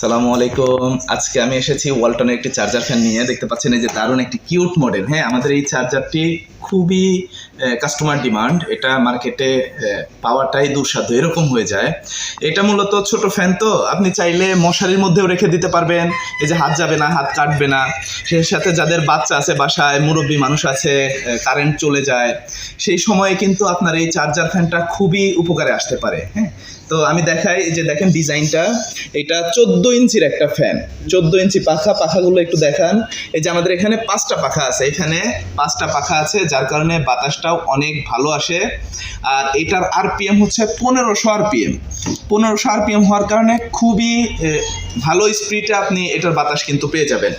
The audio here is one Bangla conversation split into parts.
সালামু আলাইকুম। আজকে আমি এসেছি ওয়ালটনের একটি চার্জার ফ্যান নিয়ে। দেখতে পাচ্ছেন এই যে দারুণ একটি কিউট মডেল। হ্যাঁ আমাদের এই চার্জারটি খুবই কাস্টমার ডিমান্ড এটা মার্কেটে পাওয়াটাই দুঃসাধ্য, এরকম হয়ে যায়। এটা মূলত ছোট ফ্যান তো। আপনি চাইলে মশারির মধ্যেও রেখে দিতে পারবেন। এই যে হাত যাবে না, হাত কাটবে না। সেই সাথে যাদের বাচ্চা আছে বাসায়, মুরব্বী মানুষ আছে কারেন্ট চলে যায়। সেই সময়ে কিন্তু আপনার এই চার্জার ফ্যানটা খুবই উপকারে আসতে পারে। হ্যাঁ তো আমি দেখাই যে দেখেন ডিজাইনটা। এটা চোদ্দ ইঞ্চির একটা ফ্যান চোদ্দ ইঞ্চি পাখা, পাখাগুলো একটু দেখান। এই যে আমাদের এখানে পাঁচটা পাখা আছে। এখানে পাঁচটা পাখা আছে, যার কারণে বাতাসটাও অনেক ভালো আসে। আর এটার আরপিএম হচ্ছে পনেরোশো আরপিএম পনেরোশো আরপিএম হওয়ার কারণে খুবই ভালো স্পিডে আপনি এটার বাতাস কিন্তু পেয়ে যাবেন।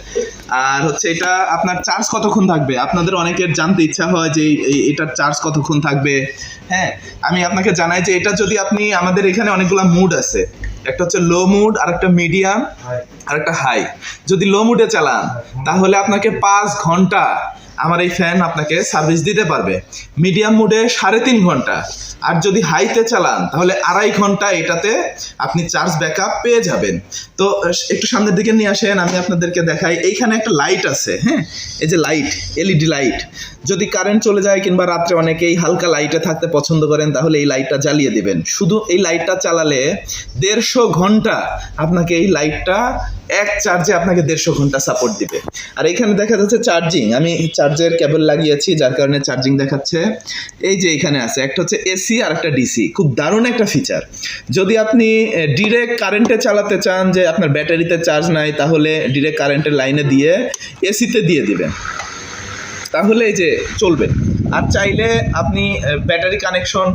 আর হচ্ছে এটা আপনার চার্জ কতক্ষণ থাকবে? আপনাদের অনেকের জানতে ইচ্ছা হয় যে এটার চার্জ কতক্ষণ থাকবে। হ্যাঁ আমি আপনাকে জানাই যে এটা যদি আপনি আমাদের এখানে অনেকগুলো মুড আছে। একটা হচ্ছে লো মুড আর একটা মিডিয়াম আর একটা হাই যদি লো মুডে চালান তাহলে আপনাকে পাঁচ ঘণ্টা আমার এই ফ্যান আপনাকে সার্ভিস দিতে পারবে। মিডিয়াম মুডে সাড়ে তিন ঘণ্টা। আর যদি হাইতে চালান, তাহলে আড়াই ঘণ্টা এটাতে আপনি চার্জ ব্যাকআপ পেয়ে যাবেন। তো একটু সামনের দিকে নিয়ে আসেন, আমি আপনাদেরকে দেখাই। এইখানে একটা লাইট আছে হ্যাঁ? এই যে লাইট এলইডি লাইট যদি কারেন্ট চলে যায় কিংবা রাত্রে অনেকেই হালকা লাইটে থাকতে পছন্দ করেন, তাহলে এই লাইটটা জ্বালিয়ে দিবেন। শুধু এই লাইটটা চালালে দেড়শো ঘণ্টা আপনাকে এই লাইটটা এক চার্জে আপনাকে দেড়শো ঘণ্টা সাপোর্ট দিবে। আর এখানে দেখা যাচ্ছে চার্জিং আমি চার্জের কেবল লাগিয়েছি, যার কারণে চার্জিং দেখাচ্ছে। এই যে এখানে আছে, একটা হচ্ছে এসি আর একটা ডিসি খুব দারুণ একটা ফিচার যদি আপনি ডিরেক্ট কারেন্টে চালাতে চান যে আপনার ব্যাটারিতে চার্জ নাই, তাহলে ডিরেক্ট কারেন্টের লাইনে দিয়ে এসিতে দিয়ে দিবেন। তাহলে এই যে চলবে। আর চাইলে আপনি ব্যাটারি কানেকশন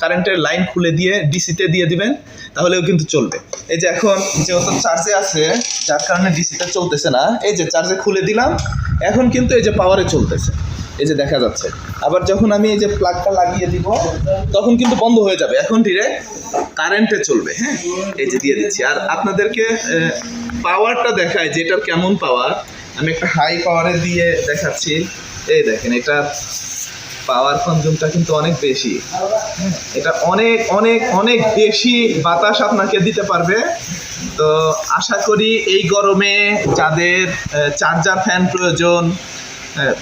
কারেন্টের লাইন খুলে দিয়ে ডিসিতে দিয়ে দিবেন, তাহলেও কিন্তু চলবে। এই যে এখন যেহেতু চার্জে আছে, যার কারণে ডিসিটা চলতেছে না, এই যে চার্জে খুলে দিলাম, এখন কিন্তু এই যে পাওয়ারে চলতেছে। এই যে দেখা যাচ্ছে। আবার যখন আমি এই যে প্লাগটা লাগিয়ে দিব, তখন কিন্তু বন্ধ হয়ে যাবে। এখন ডিরেক্ট কারেন্টে চলবে হ্যাঁ? এই যে দিয়ে দিচ্ছি। আর আপনাদেরকে পাওয়ারটা দেখায় যে এটার কেমন পাওয়ার আমি একটা হাই পাওয়ারে দিয়ে দেখাচ্ছি। এই দেখেন, এটা পাওয়ার কনজুমটা কিন্তু অনেক বেশি। এটা অনেক অনেক অনেক বেশি বাতাস আপনাকে দিতে পারবে। তো আশা করি এই গরমে যাদের চার্জার ফ্যান প্রয়োজন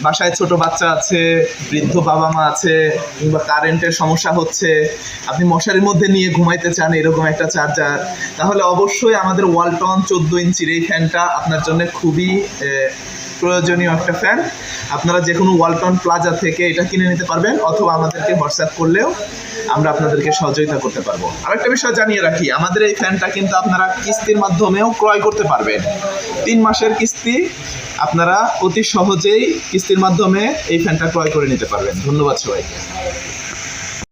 বাসায় ছোট বাচ্চা আছে, বৃদ্ধ বাবা মা আছে, কিংবা কারেন্টের সমস্যা হচ্ছে, আপনি মশারির মধ্যে নিয়ে ঘুমাইতে চান এরকম একটা চার্জার, তাহলে অবশ্যই আমাদের ওয়ালটন চোদ্দ ইঞ্চির এই ফ্যানটা আপনার জন্য খুবই প্রয়োজনীয় একটা ফ্যান আপনারা যে কোনো ওয়ালটন প্লাজা থেকে এটা কিনে নিতে পারবেন অথবা আমাদেরকে হোয়াটসঅ্যাপ করলেও আমরা আপনাদেরকে সহযোগিতা করতে পারব। আরেকটা বিষয় জানিয়ে রাখি, আমাদের এই ফ্যানটা কিন্তু আপনারা কিস্তির মাধ্যমেও ক্রয় করতে পারবেন। তিন মাসের কিস্তি আপনারা অতি সহজেই কিস্তির মাধ্যমে এই ফ্যানটা ক্রয় করে নিতে পারবেন। ধন্যবাদ সবাইকে।